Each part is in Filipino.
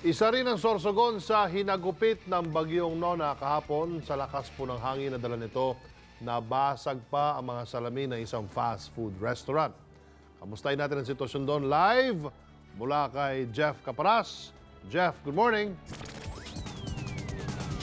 Isa rin ang sorsogon sa hinagupit ng bagyong Nona kahapon sa lakas po ng hangin na dala nito. Nabasag pa ang mga salamin ng isang fast food restaurant. Kamustahin natin ang sitwasyon doon live mula kay Jeff Caparas. Jeff, good morning.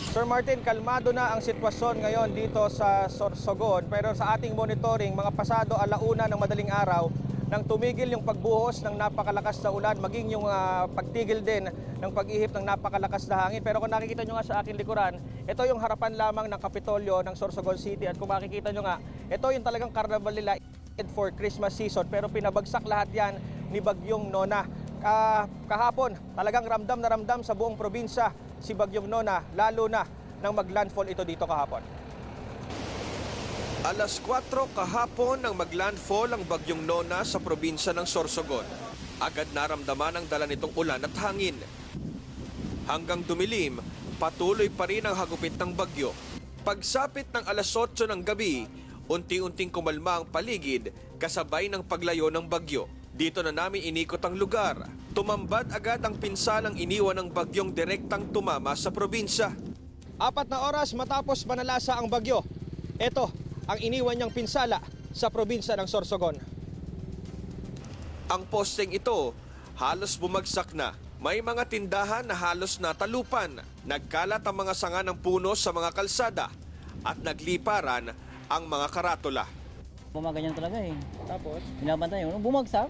Sir Martin, kalmado na ang sitwasyon ngayon dito sa Sorsogon pero sa ating monitoring, mga pasado alauna ng madaling araw, nang tumigil yung pagbuhos ng napakalakas na ulan, maging yung ah, pagtigil din ng pag-ihip ng napakalakas na hangin. Pero kung nakikita nyo nga sa aking likuran, ito yung harapan lamang ng Kapitolyo ng Sorsogon City. At kung makikita nyo nga, ito yung talagang carnival nila for Christmas season. Pero pinabagsak lahat yan ni Bagyong Nona. Ah, kahapon, talagang ramdam na ramdam sa buong probinsya si Bagyong Nona, lalo na nang maglandfall ito dito kahapon. Alas 4 kahapon nang maglandfall ang bagyong Nona sa probinsya ng Sorsogon. Agad naramdaman ang dala nitong ulan at hangin. Hanggang dumilim, patuloy pa rin ang hagupit ng bagyo. Pagsapit ng alas 8 ng gabi, unti-unting kumalma ang paligid kasabay ng paglayo ng bagyo. Dito na namin inikot ang lugar. Tumambad agad ang pinsalang iniwan ng bagyong direktang tumama sa probinsya. Apat na oras matapos manalasa ang bagyo. Ito ang iniwan niyang pinsala sa probinsya ng Sorsogon. Ang posteng ito halos bumagsak na. May mga tindahan na halos natalupan. Nagkalat ang mga sanga ng puno sa mga kalsada at nagliparan ang mga karatula. Gumaganyan talaga eh. Tapos? Binabantay yun. Bumagsak,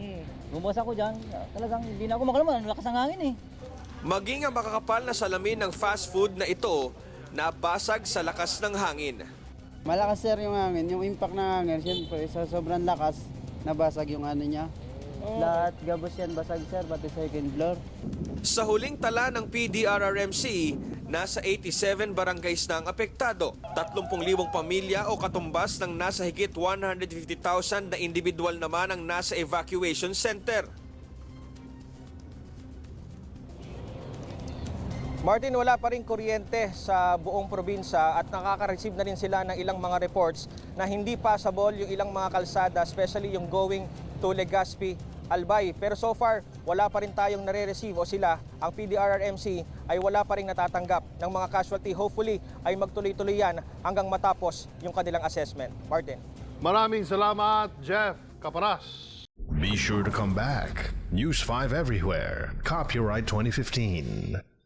Mm. bumagsak ko dyan, talagang hindi na ako makalaman. Lakas ng hangin eh. Maging ang makakapal na salamin ng fast food na ito nabasag sa lakas ng hangin. Malakas sir yung hangin, yung impact ng hangin, siyempre sa sobrang lakas, nabasag yung ano niya. Lahat gabos yan basag sir, pati second floor. Sa huling tala ng PDRRMC, nasa 87 barangays na ang apektado. 30,000 pamilya o katumbas ng nasa higit 150,000 na individual naman ang nasa evacuation center. Martin, wala pa rin kuryente sa buong probinsya at nakaka-receive na rin sila ng ilang mga reports na hindi passable yung ilang mga kalsada, especially yung going to Legazpi, Albay. Pero so far, wala pa rin tayong nare-receive o sila, ang PDRRMC ay wala pa rin natatanggap ng mga casualty. Hopefully ay magtuloy-tuloy yan hanggang matapos yung kanilang assessment. Martin. Maraming salamat, Jeff Caparas. Be sure to come back. News 5 everywhere. Copyright 2015.